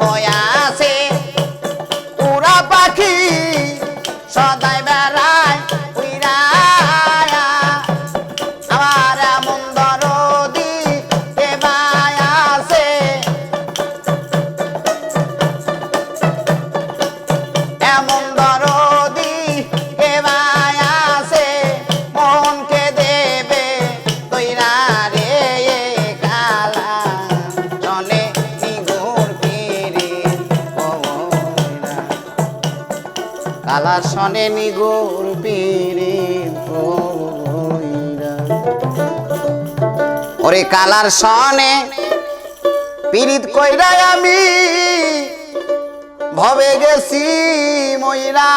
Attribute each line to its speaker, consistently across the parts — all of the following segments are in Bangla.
Speaker 1: Oh yeah. শাসনে নিগোর পিরে ওরে কালার সনে পিরিত কইরা আমি ভবে গেছি ময়রা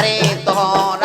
Speaker 1: আরে তখন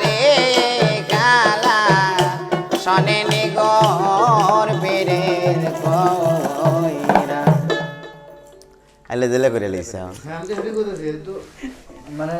Speaker 1: রে গালা শনে নিগর বেরের কইরা। আলে দিলে করে লইছে।
Speaker 2: মানে